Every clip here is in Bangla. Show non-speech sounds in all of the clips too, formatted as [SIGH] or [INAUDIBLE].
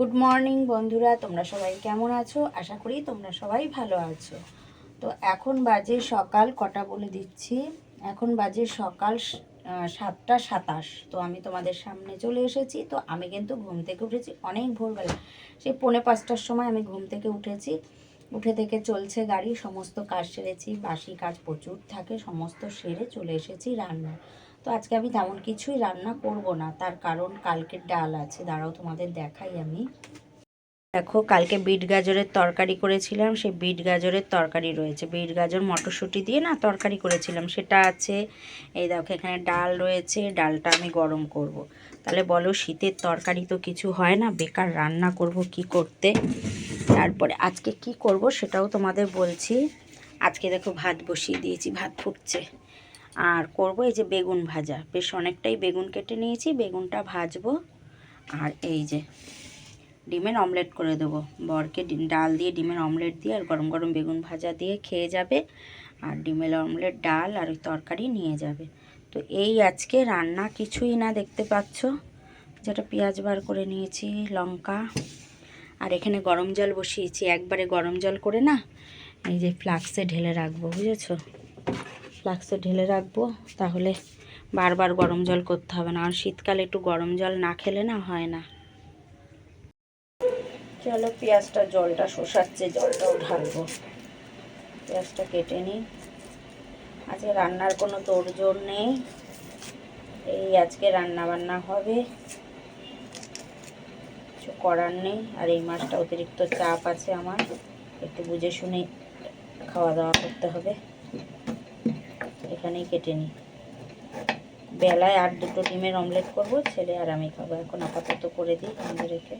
গুড মর্নিং বন্ধুরা, তোমরা সবাই কেমন আছো? আশা করি তোমরা সবাই ভালো আছো। তো এখন বাজে সকাল, কটা বলে দিচ্ছি? এখন বাজে সকাল সাতটা সাতাশ। তো আমি তোমাদের সামনে চলে এসেছি। তো আমি কিন্তু ঘুম থেকে উঠেছি অনেক ভোরবেলা। সেই পৌনে পাঁচটার সময় আমি ঘুম থেকে উঠেছি। উঠে থেকে চলছে গাড়ি, সমস্ত কাজ সেরেছি, বাসি কাজ প্রচুর থাকে, সমস্ত সেরে চলে এসেছি রান্না তো আজকে আমি তেমন কিছুই রান্না করব না। তার কারণ কালকের ডাল আছে। দাঁড়াও, তোমাদের দেখাই আমি। দেখো, কালকে বিট গাজরের তরকারি করেছিলাম। সেই বিট গাজরের তরকারি রয়েছে। বিট গাজর মটরশুঁটি দিয়ে না তরকারি করেছিলাম। সেটা আছে। এই দেখো, এখানে ডাল রয়েছে। ডালটা আমি গরম করব। তাহলে বলো, শীতের তরকারি তো কিছু হয় না। বেকার রান্না করব কি করতে? তারপরে আজকে কি করব সেটাও তোমাদের বলছি। আজকে দেখো ভাত বসিয়ে দিয়েছি। ভাত ফুটছে। আর করব এই যে বেগুন ভাজা। বেশ অনেকটাই বেগুন কেটে নিয়েছি, বেগুনটা ভাজবো। আর এই যে ডিমের অমলেট করে দেবো। বরকে ডাল দিয়ে ডিমের অমলেট দিয়ে আর গরম গরম বেগুন ভাজা দিয়ে খেয়ে যাবে। আর ডিমের অমলেট, ডাল আর ওই তরকারি নিয়ে যাবে। তো এই আজকে রান্না কিছুই না দেখতে পাচ্ছ। যেটা পেঁয়াজ বার করে নিয়েছি, লঙ্কা। আর এখানে গরম জল বসিয়েছি। একবারে গরম জল করে না, এই যে ফ্লাক্সে ঢেলে রাখব, বুঝেছ? ফ্লাক্সে ঢেলে রাখব, তাহলে বারবার গরম জল করতে হবে না। আর শীতকালে একটু গরম জল না খেলে না হয় না। চলো পেঁয়াজটা, জলটা শোষাচ্ছে, জলটাও ঢালবো। পেঁয়াজটা কেটে নিই। আজকে রান্নার কোনো তোড়জোড় নেই। এই আজকে রান্না বান্না হবে। কিছু করার নেই। আর এই মাসটা অতিরিক্ত চাপ আছে আমার। একটু বুঝে শুনে খাওয়া দাওয়া করতে হবে। এখানেই কেটে নিই। বেলায় আর দুটো ডিমের অমলেট করব, ছেলে আর আমি খাব। এখন আপাতত করে দিই আমাদের রেখে।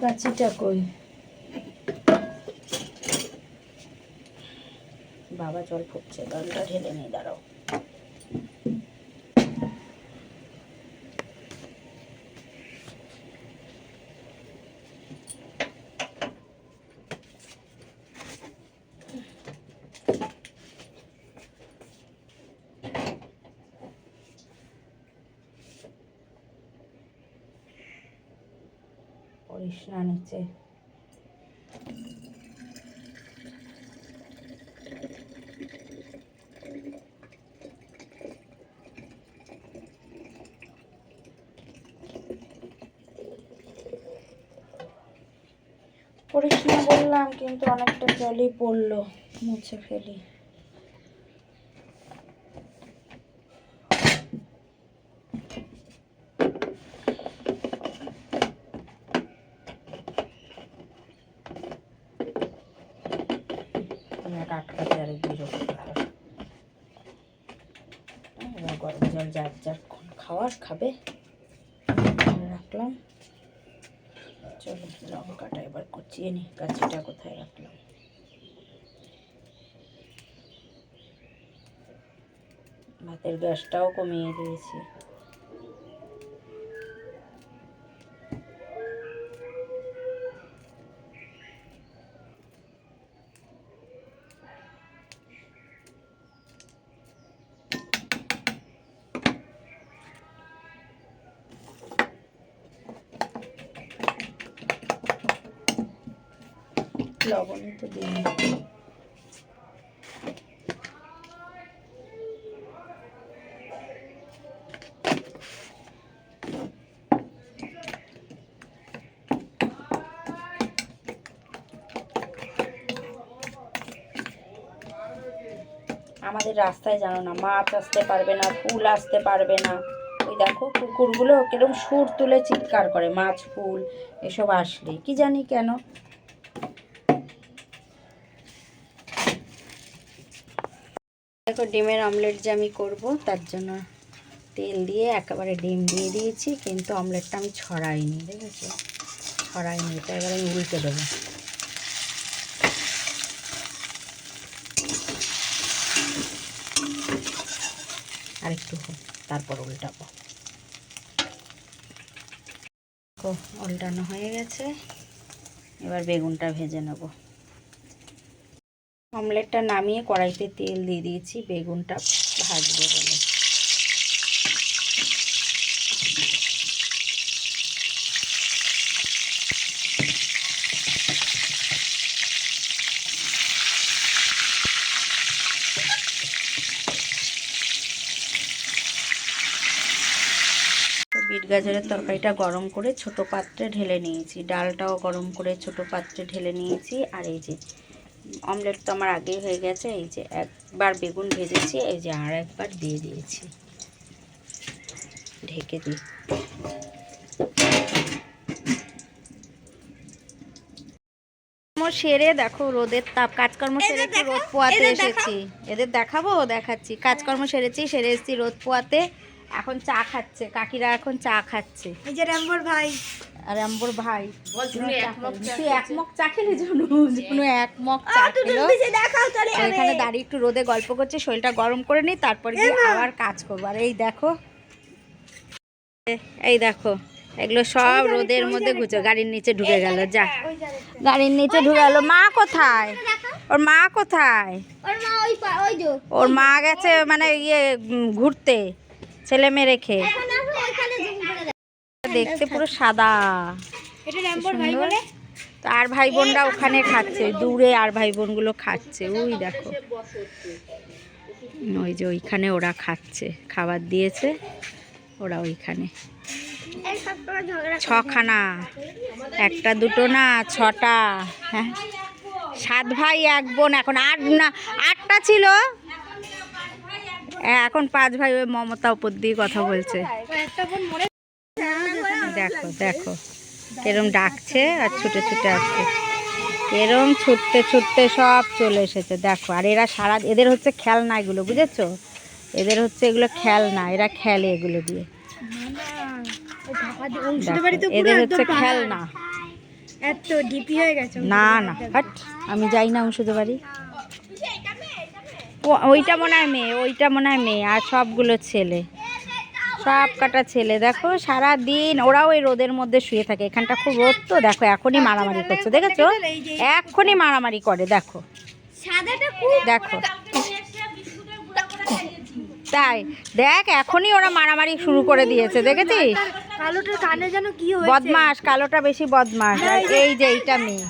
কাচিটা কই? বাবা জল ফুটছে জলটা ঢেলে নেই দাঁড়াও। পড়িস না নিচে। পড়িস না বললাম, কিন্তু অনেকটা জলই পড়ল, মুছে ফেলি। আটকাতে জল যার যার খাবে রাখলাম। লঙ্কাটা এবার কুচিয়ে নি কাচিটা কোথায় রাখলাম? ভাতের গ্যাসটাও কমিয়ে দিয়েছি। লবণই তো আমাদের রাস্তায় জানো না, মাছ আসতে পারবে না, ফুল আসতে পারবে না। ওই দেখো কুকুরগুলো কীরকম সুর তুলে চিৎকার করে, মাছ, ফুল, এসব আসলে। কি জানি কেন? দেখো ডিমের অমলেট যে আমি করব তার জন্য তেল দিয়ে একেবারে ডিম দিয়ে দিয়েছি কিন্তু অমলেটটা আমি ছড়াইনি দেখেছ? ছড়াইনি এটা এবার আমি উল্টে দেবো। আর একটু হোক, তারপর উল্টাবো। উল্টানো হয়ে গেছে। এবার বেগুনটা ভেজে নেব। অমলেটটা নামিয়ে কড়াইতে তেল দিয়ে দিয়েছি, বেগুনটা ভাজবো বলে। বিট গাজরের তরকারিটা গরম করে ছোট পাত্রে ঢেলে নিয়েছি। ডালটাও গরম করে ছোট পাত্রে ঢেলে নিয়েছি। আর এই যে অমলেট তো আমার আগেই হয়ে গেছে এই যে একবার বেগুন ভেজেছি এই যে আর একবার দিয়ে দিয়েছি। ঢেকে দিই। সেরে দেখো রোদের তাপ কাজকর্ম সেরে একটু রোদ পোয়াতে এসেছি। এদের দেখাবো দেখাচ্ছি। কাজকর্ম সেরেছি সেরে এসেছি রোদ পোয়াতে। এখন চা খাচ্ছে কাকিরা এখন চা খাচ্ছে। এই যে রাম্বর ভাই। আর আম্বর ভাই [LAUGHS] তুই এক মগ চা খেলি জুনু? চা খেলো। আর। এখানে দাঁড়িয়ে একটু রোদে গল্প করছে শরীরটা গরম করে নি তারপরে গিয়ে আবার কাজ করব। আর এই দেখো এই দেখো এগুলো সব রোদের মধ্যে ঘুচে গাড়ির নিচে ঢুকে গেল যা। গাড়ির নিচে ঢুকে গেল। মা কোথায়? ওর মা কোথায়? ওর মা গেছে মানে ইয়ে ঘুরতে ছেলে মেয়ে রেখে এখন আসো ওইখানে জুম করে দেখ দেখতে পুরো সাদা। তো আর ভাই বোনরা ওখানে খাচ্ছে দূরে আর ভাই বোনগুলো খাচ্ছে ওই দেখো। ওই যে ওইখানে ওরা খাচ্ছে খাবার দিয়েছে ওরা ওইখানে। ছখানা একটা দুটো না ছটা হ্যাঁ। সাত ভাই এক বোন এখন আট না আটটা ছিল। এখন পাঁচ ভাই ওই মমতা উপর দিয়ে কথা বলছে। দেখো দেখো। এরম ডাকছে আর ছুটে ছুটে আসছে। এরম ছুটতে ছুটতে সব চলে এসেছে। দেখো আর এরা সারা এদের হচ্ছে খেলনা এগুলো বুঝেছ? এদের হচ্ছে এগুলো খেলনা এরা খেলে এগুলো দিয়ে। এদের হচ্ছে খেলনা। এত ডিপি হয়ে গেছে না না হাট আমি যাই না ওষুধ বাড়ি। ওইটা মনে হয় মেয়ে ওইটা মনে হয় মেয়ে আর সবগুলো ছেলে। সব কাটা ছেলে। দেখো সারা দিন ওরাও এই রোদের মধ্যে শুয়ে থাকে। এখানটা খুব রোদ তো। দেখো এখনই মারামারি করছে দেখেছ? এখনই মারামারি করে দেখো। দেখো। তাই দেখ এখনই ওরা মারামারি শুরু করে দিয়েছে দেখেছিস? কালোটার কানে যেন কি হয়েছে? বদমাস কালোটা বেশি বদমাস আর এই যে এইটা মেয়ে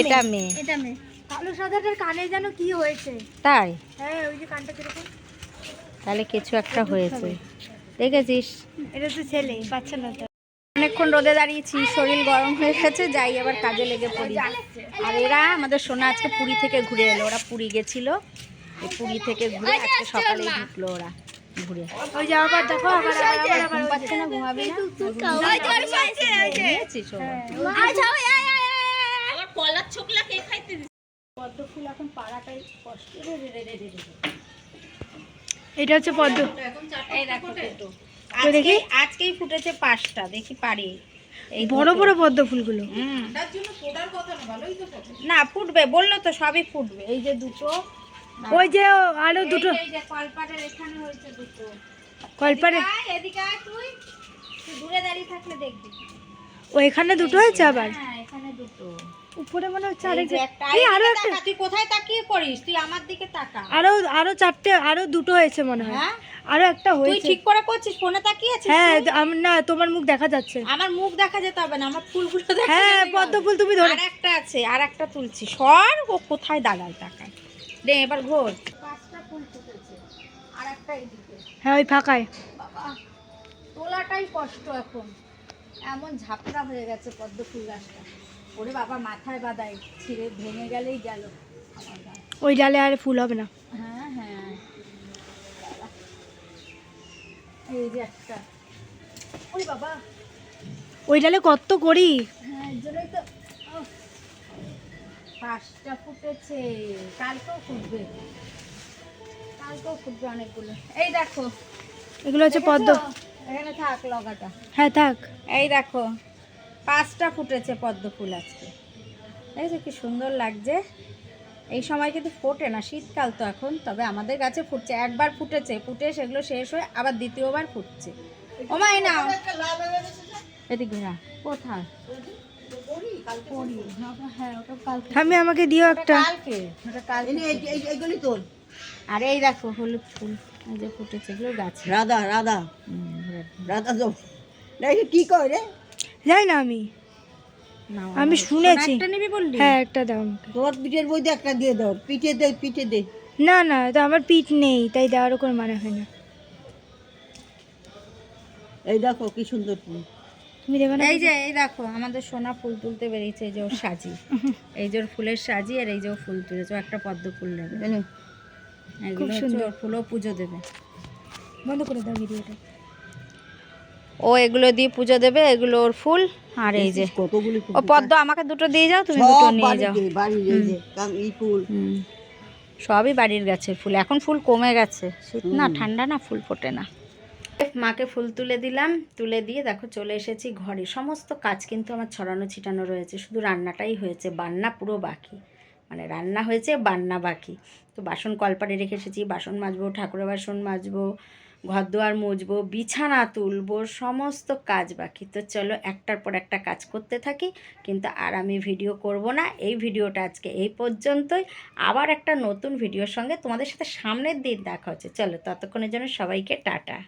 এটা মেয়ে এটা মে কালো সাদাটার কানে যেন কি হয়েছে? তাই? হ্যাঁ ওই যে কানটা কীরকম? তাহলে কিছু একটা হয়েছে। দেখেছিস? এটা তো ছেলে বাচ্চা না তো। অনেকক্ষণ রোদে দাঁড়িয়েছি শরীর গরম হয়ে গেছে যাই আবার কাজে লেগে পড়ি। আর এরা আমাদের সোনা আজকে পুরী থেকে ঘুরে এলো ওরা পুরী গেছিল পুরী থেকে ঘুরে আজকে সকালে ঢুকলো ওরা ঘুরে। ওই যে আবার দেখো আবার আবার আবার আবার পাচ্ছে না ঘুমাবি না? ঘুমিয়েছিস ও? পদ্ম ফুল এখন পাড়াটাই কষ্ট। রে রে রে রে রে রে। এটা হচ্ছে পদ্ম। এই দেখো তো দেখি। আজকেই- ফুটেছে পাঁচটা দেখি পারি। এই বড় বড় পদ্ম ফুলগুলো। হুম। না ফুটবে বলল তো সবই ফুটবে। এই যে দুটো। ওই যে আরও দুটো। এই যে কলপাটের এখানে হয়েছে দুটো। কলপারে এদিকে আয় তুই। তুই দূরে দাঁড়িয়ে থাকলে দেখবি। ও এখানে দুটো হয়েছে আবার? হ্যাঁ এখানে দুটো। উপরে মনে হচ্ছে আরেক একটা এই আরও একটা তুই কোথায় তাকিয়ে করিস তুই আমার দিকে তাকা। আরও আরও চারটে আরও দুটো হয়েছে মনে হয়। হ্যাঁ? আরও একটা তুই ঠিক করে করছিস? ফোনে তাকিয়েছিস হ্যাঁ তুই? না তোমার মুখ দেখা যাচ্ছে। আমার মুখ দেখা যেতে হবে না আমার ফুলগুলো দেখা হ্যাঁ পদ্ম ফুল তুমি ধরে। আর একটা আছে আর একটা তুলছি। সর ও কোথায় দাগায় তাকায়। দে এবার ঘোর। পাঁচটা ফুল ফুটেছে। আর একটা এদিকে হ্যাঁ ওই ফাঁকায়। বাবা তোলাটাই কষ্ট এখন। এমন ঝাপড়া হয়ে গেছে পদ্ম ফুল গাছটা। ওরে বাবা মাথায় বাদাই ছিঁড়ে ভেঙে গেলেই গেল ওই ডালে আর ফুল হবে না। হ্যাঁ হ্যাঁ। এই যে একটা। ওই বাবা। ওই ডালে কত করি? হ্যাঁ জন্যই তো পাঁচটা ফুটেছে কালকেও ফুটবে। কালকেও ফুটবে অনেকগুলো। এই দেখো। এগুলো হচ্ছে পদ্ম। এখানে থাক লগাটা। হ্যাঁ থাক। এই দেখো। পাঁচটা ফুটেছে পদ্ম ফুল আজকে। এই যে কি সুন্দর লাগছে। এই সময় কিন্তু ফোটে না শীতকাল তো এখন তবে আমাদের গাছে ফুটছে। একবার ফুটেছে ফুটে সেগুলো শেষ হয়ে আবার দ্বিতীয়বার ফুটছে। ওমা এই নাও। এদিকে ঘোরা কোথায়? হ্যাঁ আমি আমাকে দিও একটা। কালকে ওটা কালকে আর এই দেখো হলুদ ফুল যে ফুটেছে এগুলো গাছে। রাধা রাধা। রাধা না কি কয় রে? যাই না আমি। আমি শুনেছি। সোনা একটা নিবি বললি? হ্যাঁ একটা দাও আমাকে। তোর পিঠের বইতে একটা দিয়ে দাও। পিঠে দে পিঠে দে। না না তো আমার পিঠ নেই তাই দেওয়ারও কোনো মানে হয় না। এই দেখো কি সুন্দর ফুল। তুমি দেবে না এই যে এই দেখো আমাদের সোনা ফুল তুলতে বেরিয়েছে এই যে ওর সাজি। [LAUGHS] এই যে ওর ফুলের সাজি আর এই যে ও ফুল তুলেছে একটা পদ্ম ফুল নেবে। এগুলো হচ্ছে সুন্দর। ফুলও পুজো দেবে। বন্ধ করে দাও ভিডিওটা। ও এগুলো দিয়ে পুজো দেবে এগুলো ওর ফুল আর এই যে। ও পদ্ম আমাকে দুটো দিয়ে যাও তুমি দুটো নিয়ে যাও। সবই বাড়ির গাছের ফুল এখন ফুল কমে গেছে। শীত না ঠান্ডা না ফুল ফোটে না। মাকে ফুল তুলে দিলাম তুলে দিয়ে দেখো চলে এসেছি ঘরে। সমস্ত কাজ কিন্তু আমার ছড়ানো ছিটানো রয়েছে শুধু রান্নাটাই হয়েছে বান্না পুরো বাকি। মানে রান্না হয়েছে বান্না বাকি। তো বাসন কলপারে রেখে এসেছি বাসন মাজবো ঠাকুরের বাসন মাজবো ঘর দুয়ার মুজবো বিছানা তুলবো, সমস্ত কাজ বাকি। তো চলো একটার পর একটা কাজ করতে থাকি, কিন্তু আর আমি ভিডিও করব না। এই ভিডিওটা আজকে এই পর্যন্তই। আবার একটা নতুন ভিডিওর সঙ্গে তোমাদের সাথে সামনের দিন দেখা হচ্ছে। চলো ততক্ষণের জন্য সবাইকে টাটা।